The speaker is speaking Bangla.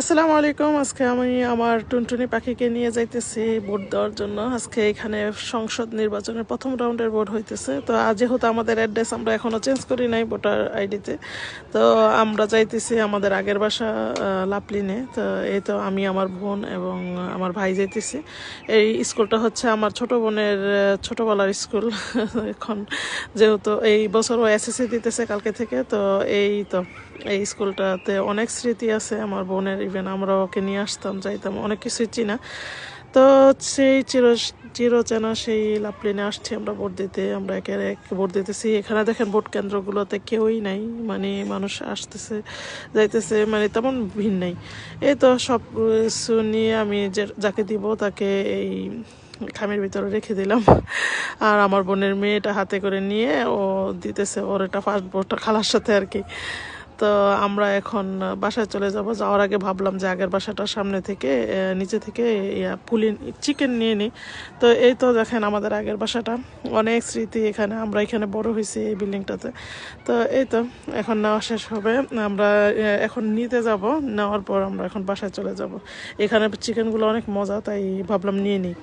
আসসালামু আলাইকুম। আজকে আমি আমার টুনটুনি পাখিকে নিয়ে যাইতেছি ভোট দেওয়ার জন্য। আজকে এখানে সংসদ নির্বাচনের প্রথম রাউন্ডের ভোট হইতেছে। তো যেহেতু আমাদের অ্যাড্রেস আমরা এখনও চেঞ্জ করি নাই ভোটার আইডিতে, তো আমরা যাইতেছি আমাদের আগের বাসা লাপলিনে। তো, এই তো আমি, আমার বোন এবং আমার ভাই যাইতেছি। এই স্কুলটা হচ্ছে আমার ছোট বোনের ছোটোবেলার স্কুল। এখন যেহেতু এই বছর ও এসএসসি দিতেছে কালকে থেকে, তো এই তো, এই স্কুলটাতে অনেক স্মৃতি আছে আমার বোনের ইভেন আমরা ওকে নিয়ে আসতাম, যাইতাম, অনেক কিছুই চিনা। তো সেই চির চিরচেনা সেই লাপলিনে আসছি আমরা ভোট দিতে, আমরা একের এক ভোট দিতেছি। এখানে দেখেন ভোট কেন্দ্রগুলোতে কেউই নাই মানে মানুষ আসতেছে, যাইতেছে মানে তেমন ভিড় নেই। এই তো সব কিছু নিয়ে আমি যে, যাকে দিব তাকে এই খামের ভিতরে রেখে দিলাম। আর আমার বোনের মেয়েটা হাতে করে নিয়ে ও দিতেছে, ওর এটা ফার্স্ট ভোটটা খালার সাথে আর কি। তো আমরা এখন বাসায় চলে যাব। যাওয়ার আগে ভাবলাম যে আগের বাসাটার সামনে থেকে নিচে থেকে, ইয়া চিকেন নিয়ে নিই তো এই তো দেখেন আমাদের আগের বাসাটা। অনেক স্মৃতি এখানে। আমরা এখানে বড় হয়েছি এই বিল্ডিংটাতে। তো এই তো, এখন নেওয়া শেষ হবে। আমরা এখন নিতে যাব। নেওয়ার পর আমরা এখন বাসায় চলে যাব। এখানে চিকেনগুলো অনেক মজা, তাই ভাবলাম নিয়ে নিই